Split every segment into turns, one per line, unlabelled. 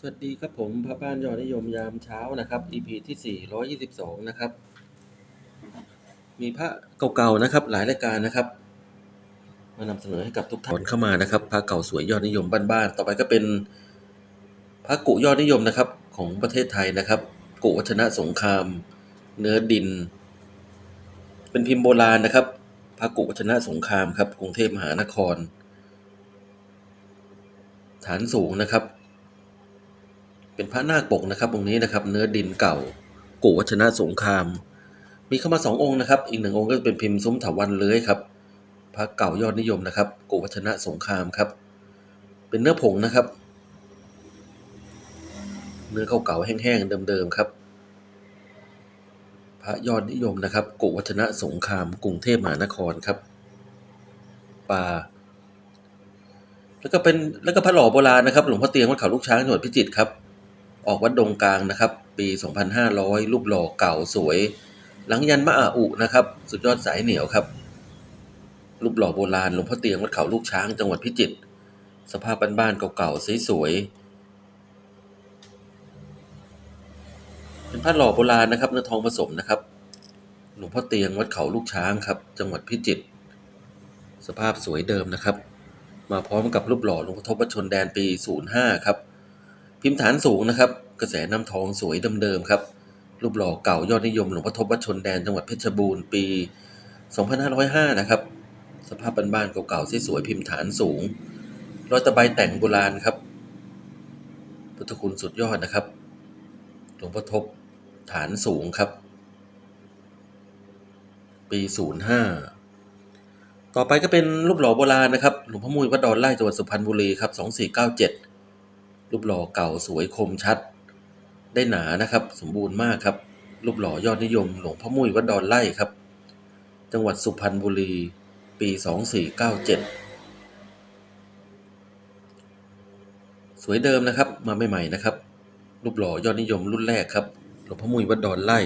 สวัสดีครับผมพระบ้านยอดนิยมยามเช้านะครับ EP ที่ 422 นะครับ มีพระเก่าๆนะครับ หลายรายการนะครับ มานำเสนอให้กับทุกท่านเข้ามานะครับพระเก่าสวยยอดนิยมบ้านๆต่อไปก็เป็นพระกุยอดนิยมนะครับของประเทศไทยนะครับ กุวัฒนสงคราม เนื้อดิน เป็นพิมพ์โบราณนะครับพระกุวัฒนสงครามครับกรุงเทพมหานคร ฐานสูงนะครับ เป็นพระนาคปกนะครับองค์นี้นะครับ เนื้อดินเก่ากุวัฒนสงคราม มีเข้ามาสององค์นะครับ อีกหนึ่งองค์ก็เป็นพิมพ์ซุ้มถาวันเลื้อยครับพระเก่ายอดนิยมนะครับกุวัฒนสงครามครับ เป็นเนื้อผงนะครับ เนื้อเก่าๆแห้งๆเดิมๆครับ พระยอดนิยมนะครับกุวัฒนสงคราม กรุงเทพมหานครครับปลาแล้วก็เป็นแล้วก็พระหล่อโบราณนะครับ หลวงพ่อเตียงวัดเขาลูกช้างจังหวัดพิจิตรครับ ออกวัดดงกลางนะครับ ปี 2500 รูปหล่อเก่าสวย หลังยันมะอาอุนะครับ สุดยอดสายเหนียวครับ รูปหล่อโบราณหลวงพ่อเตียงวัดเขาลูกช้างจังหวัดพิจิตรสภาพบ้านๆเก่าๆสวยๆเป็นพระหล่อโบราณนะครับเนื้อทองผสมนะครับหลวงพ่อเตียงวัดเขาลูกช้างครับ จังหวัดพิจิตรสภาพสวยเดิมนะครับ มาพร้อมกับรูปหล่อหลวงพ่อทบวชนแดนปี 05 ครับ พิมพ์ฐานสูงนะครับ กระแสน้ำทองสวยเดิมๆครับ รูปหล่อเก่ายอดนิยมหลวงพ่อทบวชนแดนจังหวัดเพชรบูรณ์ปี 2505 นะครับ สภาพบ้านๆเก่าๆสวยๆพิมพ์ฐานสูงรอยตะไบแต่งโบราณครับ พุทธคุณสุดยอดนะครับ หลวงพ่อทบฐานสูงครับ ปี 05 ต่อไปก็เป็นรูปหล่อโบราณนะครับ หลวงพ่อมุยวัดดอนไร่จังหวัดสุพรรณบุรีครับ 2497 รูปหล่อเก่าสวยคมชัด ได้หนานะครับ สมบูรณ์มากครับ รูปหล่อยอดนิยม หลวงพ่อมุ้ยวัดดอนไร่ครับ จังหวัดสุพรรณบุรี ปี 2497 สวยเดิมนะครับ มาใหม่ๆนะครับ รูปหล่อยอดนิยมรุ่นแรกครับ หลวงพ่อมุ้ยวัดดอนไร่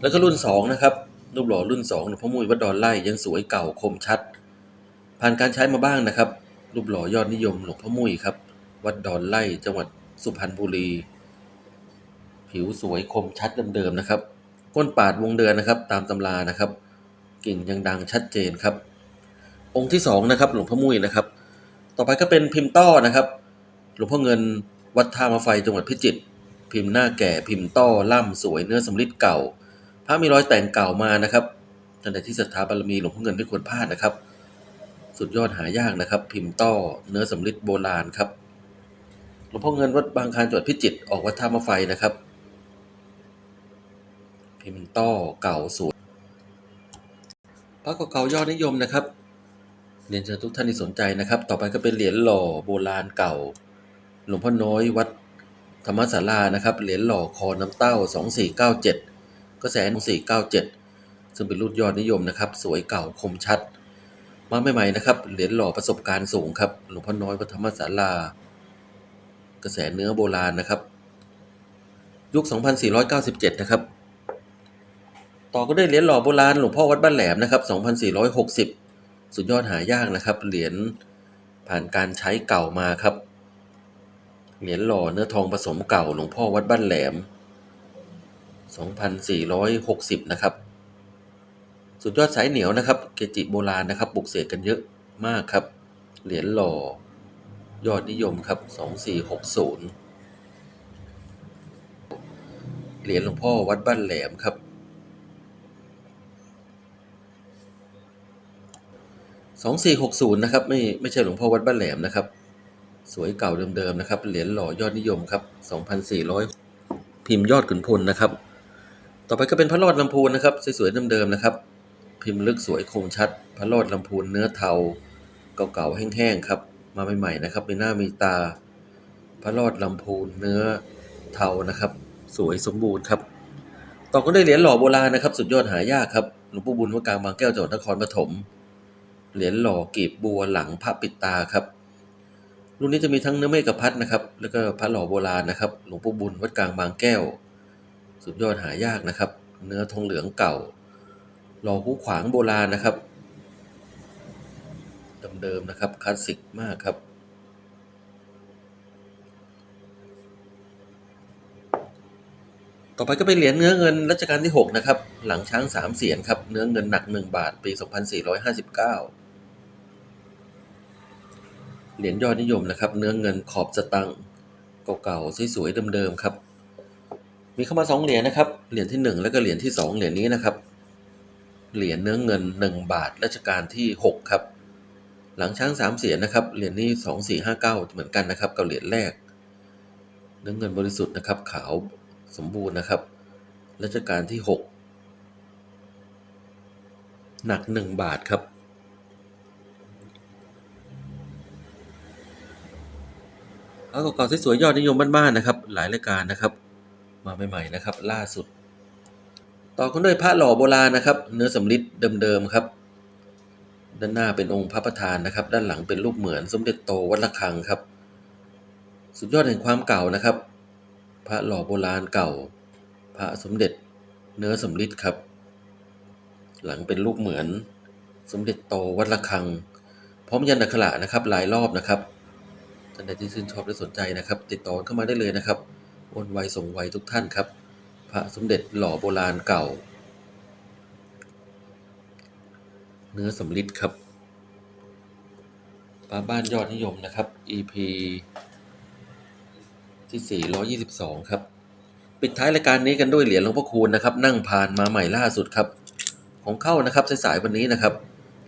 แล้วก็รุ่นสองนะครับ รูปหล่อรุ่นสองหลวงพ่อมุ้ยวัดดอนไร่ยังสวยเก่าคมชัด ผ่านการใช้มาบ้างนะครับ รูปหล่อยอดนิยมหลวงพ่อมุ้ยครับ วัดดอนไร่จังหวัดสุพรรณบุรี ผิวสวยคมชัดเดิมๆนะครับ ก้นปาดวงเดือนนะครับ ตามตำรานะครับกิ่งยังดังชัดเจนครับ องค์ที่สองนะครับหลวงพ่อมุ้ยนะครับ ต่อไปก็เป็นพิมพ์ต้อนะครับ หลวงพ่อเงินวัดท่ามาไฟจังหวัดพิจิตรพิมพ์หน้าแก่พิมพ์ต้อล่ำสวยเนื้อสำริดเก่า พระมีรอยแต่งเก่ามานะครับท่านใดที่ศรัทธาบารมีหลวงพ่อเงินไม่ควรพลาดนะครับ สุดยอดหายากนะครับ พิมพ์ต้อเนื้อสำริดโบราณครับหลวงพ่อเงินวัดบางคานจังหวัดพิจิตรออกวัดท่ามาไฟนะครับ พิมพ์ต้อเก่าสวยพระเก่าๆยอดนิยมนะครับเรียนเชิญทุกท่านที่สนใจนะครับ ต่อไปก็เป็นเหรียญหล่อโบราณเก่า หลวงพ่อน้อยวัดธรรมศาลานะครับ เหรียญหล่อคอน้ำเต้า 2497 ก็แสน497 ซึ่งเป็นรุ่นยอดนิยมนะครับ สวยเก่าคมชัด มาใหม่ๆนะครับ เหรียญหล่อประสบการณ์สูงครับ หลวงพ่อน้อยวัดธรรมศาลา กระแสเนื้อโบราณนะครับ ยุค 2497 นะครับ ต่อก็ด้วยเหรียญหล่อโบราณหลวงพ่อวัดบ้านแหลมนะครับ2460 สุดยอดหายากนะครับ เหรียญผ่านการใช้เก่ามาครับ เหรียญหล่อเนื้อทองผสมเก่าหลวงพ่อวัดบ้านแหลม 2460 นะครับ สุดยอดสายเหนียวนะครับ เกจิโบราณนะครับปลุกเสกกันเยอะมากครับ เหรียญหล่อยอดนิยมครับ 2460 เหรียญหลวงพ่อวัดบ้านแหลมครับ 2460 นะครับ ไม่ไม่ใช่หลวงพ่อวัดบ้านแหลมนะครับ สวยเก่าเดิมๆนะครับ เหรียญหล่อยอดนิยมครับ 2,400 พิมพ์ยอดขุนพลนะครับ ต่อไปก็เป็นพระรอดลำพูนนะครับ สวยๆเดิมๆนะครับ พิมพ์ลึกสวยคมชัด พระรอดลำพูนเนื้อเทา เก่าๆแห้งๆครับ มาใหม่ๆนะครับมีหน้ามีตา พระรอดลำพูนเนื้อเทานะครับ สวยสมบูรณ์ครับต่อก็ได้เหรียญหล่อโบราณนะครับ สุดยอดหายากครับหลวงปู่บุญวัดกลางบางแก้วจังหวัดนครปฐม เหรียญหล่อกีบบัวหลังพระปิดตาครับ รุ่นนี้จะมีทั้งเนื้อเมฆกับพัดนะครับ แล้วก็พระหล่อโบราณนะครับ หลวงปู่บุญวัดกลางบางแก้ว สุดยอดหายากนะครับ เนื้อทองเหลืองเก่า หล่อหูขวางโบราณนะครับเดิมๆนะครับคลาสสิกมากครับต่อไปก็เป็นเหรียญเนื้อเงินรัชกาลที่ 6 นะครับ หลังช้างสามเสียนครับ เนื้อเงินหนัก 1 บาท ปี 2459 เหรียญยอดนิยมนะครับ เนื้อเงินขอบสตังเก่าๆสวยๆเดิมๆครับ มีเข้ามาสองเหรียญนะครับ เหรียญที่หนึ่งแล้วก็เหรียญที่สองเหรียญนี้นะครับ เหรียญเนื้อเงินหนึ่งบาทรัชกาลที่หกครับ หลังช้างสามเสียนนะครับ เหรียญนี้สองสี่ห้าเก้าเหมือนกันนะครับกับเหรียญแรก เนื้อเงินบริสุทธิ์นะครับ ขาวสมบูรณ์นะครับรัชกาลที่หกหนักหนึ่งบาทครับ เอาเก่าๆสวยๆยอดนิยมบ้านๆนะครับ หลายรายการนะครับ มาใหม่ๆนะครับ ล่าสุด ต่อกันด้วยพระหล่อโบราณนะครับ เนื้อสำริดเดิมๆครับ ด้านหน้าเป็นองค์พระประธานนะครับ ด้านหลังเป็นรูปเหมือนสมเด็จโตวัดระฆังครับ สุดยอดแห่งความเก่านะครับ พระหล่อโบราณเก่า พระสมเด็จเนื้อสำริดครับ หลังเป็นรูปเหมือน สมเด็จโตวัดระฆัง พร้อมยันอักขระนะครับหลายรอบนะครับ ท่านใดที่ชื่นชอบและสนใจนะครับ ติดต่อเข้ามาได้เลยนะครับโอนไวส่งไวทุกท่านครับ พระสมเด็จหล่อโบราณเก่า เนื้อสำริดครับปลาบ้านยอดนิยมนะครับ EP ที่ 422 ครับปิดท้ายรายการนี้กันด้วยเหรียญหลวงพ่อคูณนะครับ นั่งพานมาใหม่ล่าสุดครับ ของเข้านะครับสายๆวันนี้นะครับ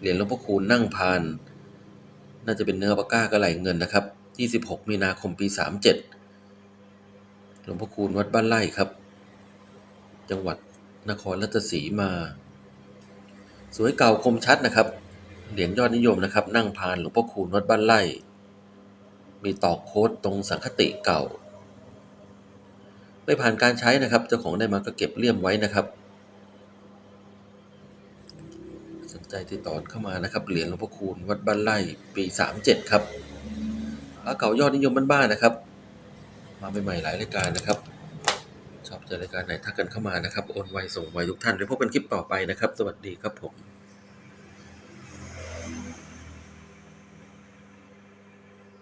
เหรียญหลวงพ่อคูณนั่งพาน น่าจะเป็นเนื้อปากก้ากระไหลเงินนะครับ 26 มีนาคมปี 37 หลวงพ่อคูณวัดบ้านไร่ครับ จังหวัดนครราชสีมา สวยเก่าคมชัดนะครับ เหรียญยอดนิยมนะครับ นั่งพานหลวงพ่อคูณวัดบ้านไร่ มีตอกโค้ดตรงสังคติเก่า ไม่ผ่านการใช้นะครับ เจ้าของได้มาก็เก็บเลี่ยมไว้นะครับ สนใจติดต่อเข้ามานะครับ เหรียญหลวงพ่อคูณวัดบ้านไร่ปี 37 ครับ พระเก่ายอดนิยมบ้านๆนะครับ มาใหม่ๆหลายรายการนะครับ ชอบใจรายการไหนทักกันเข้ามานะครับ โอนไวส่งไวทุกท่านไว้พบกันคลิปต่อไปนะครับ สวัสดีครับผม